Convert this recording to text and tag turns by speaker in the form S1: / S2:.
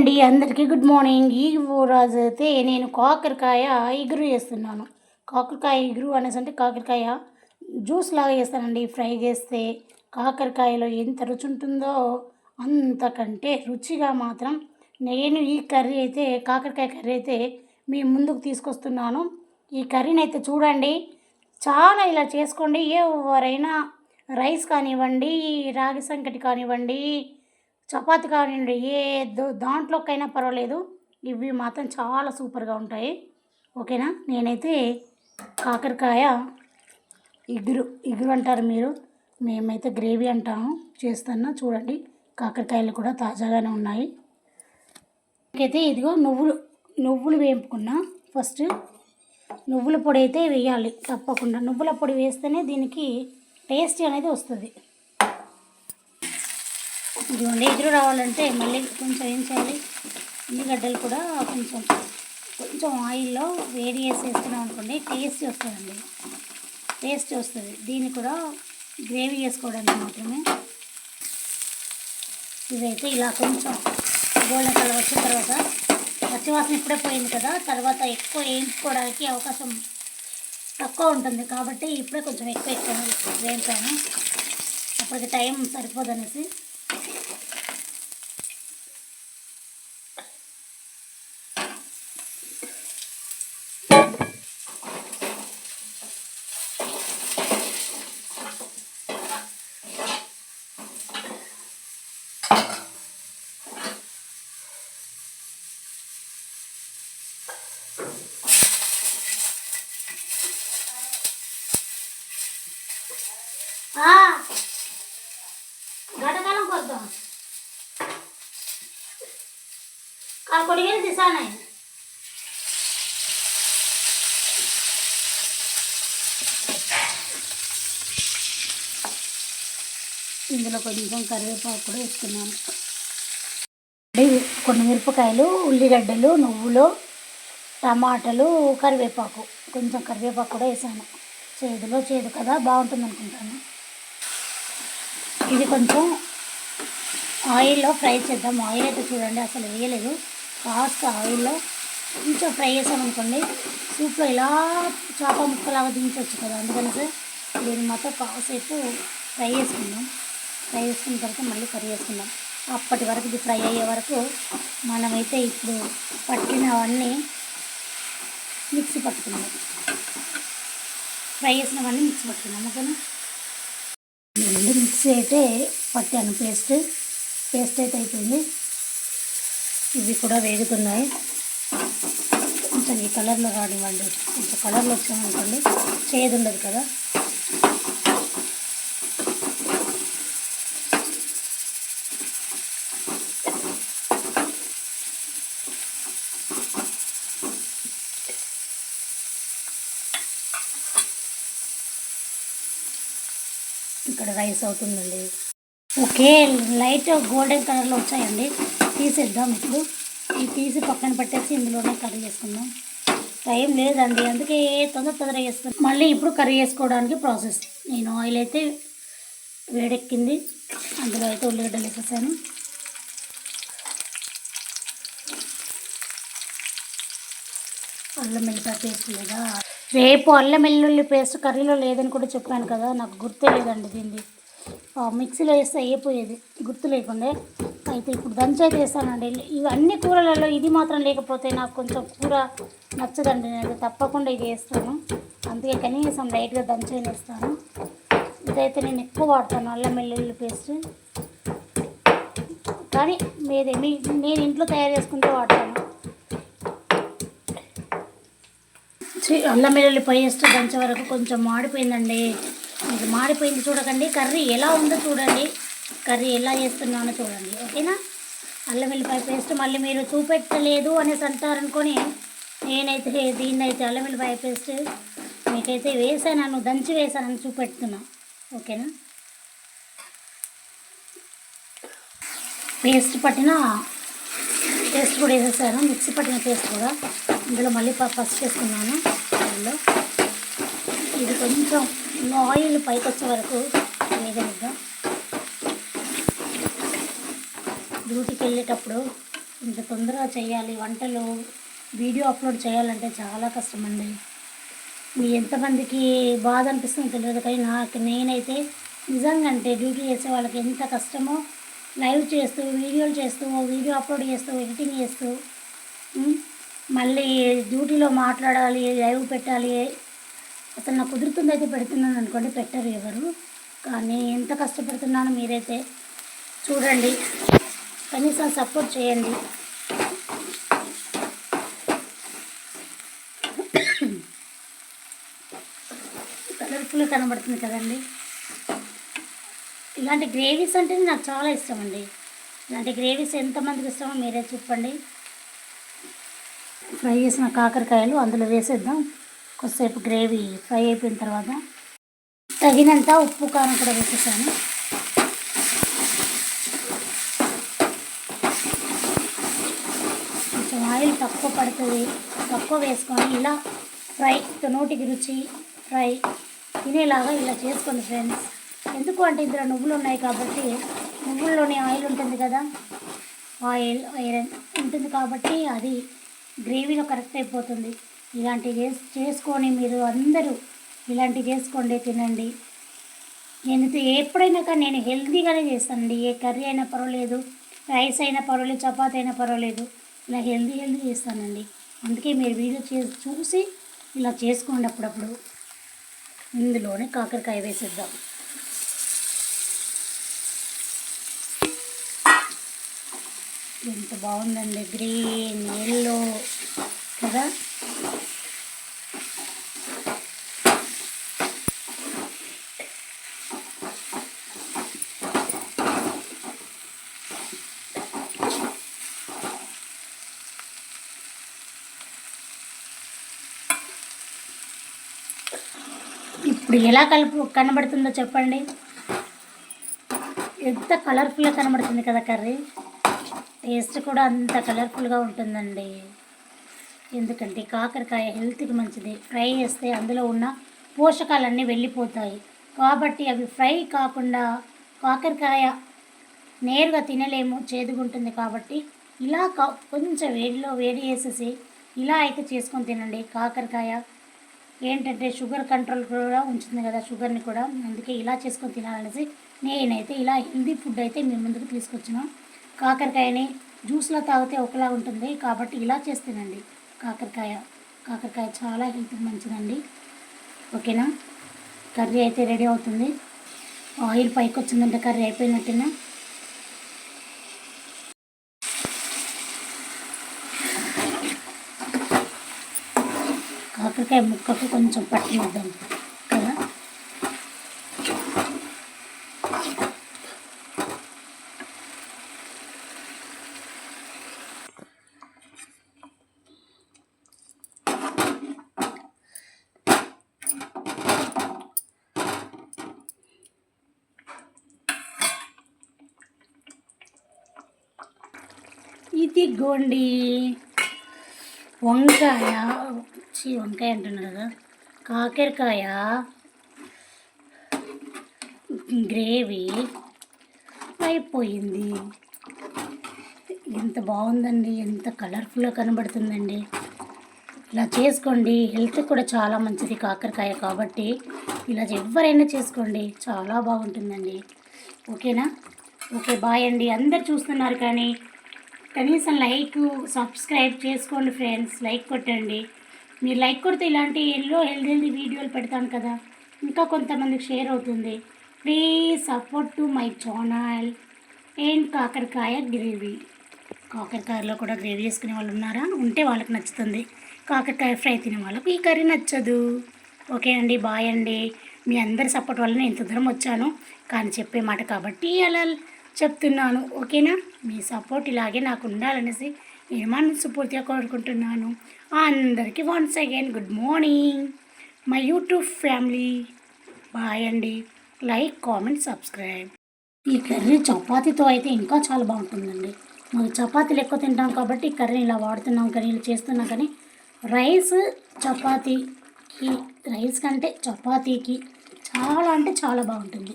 S1: అండి అందరికీ good morning. ఈ రోజు అయితే నేను కాకరకాయ ఇగురు చేస్తున్నాను. కాకరకాయ ఇగురు అనేసి అంటే కాకరకాయ జ్యూస్ లాగా చేస్తానండి. ఫ్రై చేస్తే కాకరకాయలో ఎంత రుచి ఉంటుందో అంతకంటే రుచిగా మాత్రం నేను ఈ కర్రీ అయితే కాకరకాయ కర్రీ అయితే మీ ముందుకు తీసుకొస్తున్నాను. ఈ కర్రీని అయితే చూడండి. చాలా ఇలా చేసుకోండి. ఎవరైనా రైస్ కానివ్వండి రాగి సంకటి కానివ్వండి చపాతి కానివ్వండి ఏ దో- దాంట్లోకైనా పర్వాలేదు. ఇవి మాత్రం చాలా సూపర్గా ఉంటాయి. ఓకేనా? నేనైతే కాకరకాయ ఇగురు ఇగురు అంటారు మీరు. మేమైతే గ్రేవీ అంటాము. చేస్తున్నా చూడండి కాకరకాయలు కూడా తాజాగానే ఉన్నాయి. అయితే ఇదిగో నువ్వులు నువ్వులు వేపుకున్నా. ఫస్ట్ నువ్వుల పొడి అయితే వేయాలి తప్పకుండా. నువ్వుల పొడి వేస్తేనే దీనికి టేస్ట్ అనేది వస్తుంది. ఇదిగోండి ఎదురు రావాలంటే మళ్ళీ కొంచెం ఏం చేయాలి? ఉల్లిగడ్డలు కూడా కొంచెం కొంచెం ఆయిల్లో వేడి చేసి వేసుకున్నాం అనుకోండి టేస్ట్ వస్తుందండి. టేస్ట్ వస్తుంది. దీన్ని కూడా గ్రేవీ చేసుకోవడానికి మాత్రమే. ఇదైతే ఇలా కొంచెం గోల్డెన్ కలర్ వచ్చిన తర్వాత పచ్చివాసన ఇప్పుడే పోయింది కదా తర్వాత ఎక్కువ వేయించుకోవడానికి అవకాశం తక్కువ ఉంటుంది. కాబట్టి ఇప్పుడే కొంచెం ఎక్కువ ఎక్కువ వేయించాను. అప్పటికి టైం సరిపోదనేసి. గడకాలం కొద్దాం కాలు కొడిగేది దిశానే. ఇందులో కొంచెం కరివేపాకు కూడా వేస్తున్నాను కొన్ని మిరపకాయలు ఉల్లిగడ్డలు నువ్వులు టమాటాలు కరివేపాకు. కొంచెం కరివేపాకు కూడా వేసాను. చేదులో చేదు కదా బాగుంటుంది అనుకుంటాను ఇది కొంచెం ఆయిల్లో ఫ్రై చేద్దాం. ఆయిల్ అయితే చూడండి అసలు వేయలేదు. కాస్త ఆయిల్లో కొంచెం ఫ్రై చేసామనుకోండి సూప్లో ఇలా చేప ముక్కలాగా దించవచ్చు కదా అందుకని సార్ దీన్ని మాత్రం కాసేపు ఫ్రై చేసుకుందాం. ఫ్రై చేసుకున్న తర్వాత మళ్ళీ కర్రీ చేసుకుందాం. అప్పటి వరకు ఇది ఫ్రై అయ్యే వరకు మనమైతే ఇప్పుడు పట్టినవన్నీ మిక్సీ పట్టుకున్నాం ఫ్రై చేసినవన్నీ మిక్సీ పట్టుకున్నాం ఓకేనా? మిక్సీ అయితే పట్టాను. పేస్ట్ పేస్ట్ అయితే అయిపోయింది. ఇవి కూడా వేగుతున్నాయి. కొంచెం ఈ కలర్లో రానివ్వండి. కొంచెం కలర్లో వచ్చామనుకోండి చేదు ఉండదు కదా. రైస్ అవుతుందండి. ఓకే లైట్ గోల్డెన్ కలర్లో వచ్చాయండి. తీసేద్దాం ఇప్పుడు. ఈ తీసి పక్కన పెట్టేసి ఇందులోనే కర్రీ చేసుకుందాం. టైం లేదండి అందుకే తొందర తొందరగా చేస్తాను మళ్ళీ ఇప్పుడు కర్రీ చేసుకోవడానికి ప్రాసెస్. నేను ఆయిల్ అయితే వేడెక్కింది. అందులో అయితే ఉల్లిగడ్డలు వేసేసాను. అల్లం మిగతా పేస్ట్ లేదా రేపు అల్లం వెల్లుల్లి పేస్ట్ కర్రీలో లేదని కూడా చెప్పాను కదా నాకు గుర్తే లేదండి దీన్ని. మిక్సీలో వేస్తే అయిపోయేది గుర్తు లేకుండే. అయితే ఇప్పుడు దంచి వేస్తానండి ఇవి అన్ని కూరలలో ఇది మాత్రం లేకపోతే నాకు కొంచెం కూర నచ్చదండి. నేను తప్పకుండా ఇది వేస్తాను. అందుకే కనీసం లైట్గా దంచి వేస్తాను. ఇదైతే నేను ఎక్కువ వాడతాను అల్లం వెల్లుల్లి పేస్ట్. కానీ మీదే మీ నేను ఇంట్లో తయారు చేసుకుంటే వాడతాను చి- అల్లం వెల్లుల్లి పేస్ట్ దంచే వరకు కొంచెం మాడిపోయిందండి. ఇది మాడిపోయింది చూడకండి. కర్రీ ఎలా ఉందో చూడండి. కర్రీ ఎలా చేస్తున్నానో చూడండి. ఓకేనా? అల్లం వెల్లిపాయ పేస్ట్ మళ్ళీ మీరు చూపెట్టలేదు అనేసి అంటారనుకొని నేనైతే దీన్ని అయితే అల్లం వెల్లిపాయ పేస్ట్ మీకైతే వేసాను దంచి వేసానని చూపెడుతున్నా. ఓకేనా? పేస్ట్ పట్టిన పేస్ట్ కూడా వేసేసాను. మిక్సీ పట్టిన పేస్ట్ కూడా. ఇందులో మళ్ళీ పసుపు వేసుకున్నాను. అందులో ఇది కొంచెం ఆయిల్ పైకి వచ్చే వరకు వేగనిద్దాం. డ్యూటీకి వెళ్ళేటప్పుడు ఇంత తొందరగా చేయాలి వంటలు వీడియో అప్లోడ్ చేయాలంటే చాలా కష్టం అండి మీ ఎంతమందికి బాధ అనిపిస్తుందో తెలియదు కానీ నాకు నేనైతే నిజంగా అంటే డ్యూటీ చేసే వాళ్ళకి ఎంత కష్టమో లైవ్ చేస్తూ వీడియోలు చేస్తూ వీడియో అప్లోడ్ చేస్తూ ఎడిటింగ్ చేస్తూ మళ్ళీ డ్యూటీలో మాట్లాడాలి లైవ్ పెట్టాలి అసలు నాకు కుదురుతుంది అయితే పెడుతున్నాను అనుకోండి పెట్టరు ఎవరు. కానీ ఎంత కష్టపడుతున్నానో మీరైతే చూడండి. కనీసం సపోర్ట్ చేయండి. కలర్ఫుల్ కనబడుతుంది కదండి. ఇలాంటి గ్రేవీస్ అంటే నాకు చాలా ఇష్టం అండి. ఇలాంటి గ్రేవీస్ ఎంతమందికి ఇష్టమో మీరే చెప్పండి. ఫ్రై చేసిన కాకరకాయలు అందులో వేసేద్దాం. కొద్దిసేపు గ్రేవీ ఫ్రై అయిపోయిన తర్వాత తగినంత ఉప్పు కారం కూడా వేసేసాను. కొంచెం ఆయిల్ తక్కువ పడుతుంది. తక్కువ వేసుకొని ఇలా ఫ్రై నోటికి రుచి ఫ్రై తినేలాగా ఇలా చేసుకోండి ఫ్రెండ్స్. ఎందుకు అంటే ఇందులో నువ్వులు ఉన్నాయి కాబట్టి నువ్వుల్లోనే ఆయిల్ ఉంటుంది కదా. ఆయిల్ ఐరన్ ఉంటుంది కాబట్టి అది గ్రేవీలో కరెక్ట్ అయిపోతుంది. ఇలాంటివి చేసి చేసుకొని మీరు అందరూ ఇలాంటివి చేసుకోండి తినండి. నేను ఎప్పుడైనా కానీ నేను హెల్తీగానే చేస్తానండి. ఏ కర్రీ అయినా పర్వాలేదు రైస్ అయినా పర్వాలేదు చపాతి అయినా పర్వాలేదు. ఇలా హెల్తీ హెల్తీ చేస్తానండి. అందుకే మీరు వీడియో చేసి చూసి ఇలా చేసుకోండి అప్పుడప్పుడు. ఇందులోనే కాకరకాయ వేసేద్దాం. ఎంత బాగుందండి. గ్రీన్ ఎల్లో కదా? ఇప్పుడు ఎలా కలుపు కనబడుతుందో చెప్పండి. ఎంత కలర్ఫుల్గా కనబడుతుంది కదా కర్రీ? టేస్ట్ కూడా అంత కలర్ఫుల్గా ఉంటుందండి. ఎందుకంటే కాకరకాయ హెల్త్కి మంచిది. ఫ్రై చేస్తే అందులో ఉన్న పోషకాలన్నీ వెళ్ళిపోతాయి. కాబట్టి అవి ఫ్రై కాకుండా కాకరకాయ నేరుగా తినలేము చేదుగుంటుంది కాబట్టి ఇలా కా- కొంచెం వేడిలో వేడి చేసేసి ఇలా అయితే చేసుకొని తినండి. కాకరకాయ ఏంటంటే షుగర్ కంట్రోల్ కూడా ఉంచుతుంది కదా షుగర్ని కూడా. అందుకే ఇలా చేసుకొని తినాలనేసి నేనైతే ఇలా హెల్దీ ఫుడ్ అయితే మీ ముందుకు తీసుకొచ్చిన. కాకరకాయని జ్యూస్లో తాగితే ఒకలా ఉంటుంది. కాబట్టి ఇలా చేస్తేనండి. కాకరకాయ కాకరకాయ చాలా హెల్త్కి మంచిదండి. ఓకేనా? కర్రీ అయితే రెడీ అవుతుంది. ఆయిల్ పైకి వచ్చిందంటే కర్రీ అయిపోయినట్టేనా? కాకరకాయ ముక్కకు కొంచెం పట్టినిద్దాం కదా ఇది వంకాయ. చీ వంకాయ అంటున్నారు కదా. కాకరకాయ. గ్రేవీ. అయిపోయింది. ఎంత బాగుందండి. ఎంత కలర్ఫుల్గా కనబడుతుందండి. ఇలా చేసుకోండి. హెల్త్ కూడా చాలా మంచిది కాకరకాయ కాబట్టి. ఇలా ఎవరైనా చేసుకోండి. చాలా బాగుంటుందండి. ఓకేనా? ఓకే బాయ్ అండి. అందరు చూస్తున్నారు కానీ కనీసం లైక్ సబ్స్క్రైబ్ చేసుకోండి ఫ్రెండ్స్ లైక్ కొట్టండి. మీరు లైక్ కొడితే ఇలాంటి ఎల్లో హెల్దీ హెల్దీ వీడియోలు పెడతాను కదా ఇంకా కొంతమందికి షేర్ అవుతుంది. Please support to my channel and కాకరకాయ గ్రేవీ. కాకరకాయలో కూడా గ్రేవీ చేసుకునే వాళ్ళు ఉన్నారా? ఉంటే వాళ్ళకి నచ్చుతుంది. కాకరకాయ ఫ్రై తినే వాళ్ళకి ఈ కర్రీ నచ్చదు. ఓకే అండి బాయ్ అండి. మీ అందరి సపోర్ట్ వల్ల నేను ఇంత దూరం వచ్చాను. కానీ చెప్పే మాట కాబట్టి అలా చెప్తున్నాను ఓకేనా? మీ సపోర్ట్ ఇలాగే నాకు ఉండాలనేసి నేను మనస్ఫూర్తిగా కోరుకుంటున్నాను. అందరికీ once again good morning my YouTube family bye అండి. లైక్ కామెంట్ సబ్స్క్రైబ్ ఈ కర్రీ చపాతీతో అయితే ఇంకా చాలా బాగుంటుందండి. మాకు చపాతీలు ఎక్కువ తింటాం కాబట్టి ఈ కర్రీ ఇలా వాడుతున్నాం కానీ ఇలా చేస్తున్నాం కానీ రైస్ చపాతీకి రైస్ కంటే చపాతీకి చాలా అంటే చాలా బాగుంటుంది.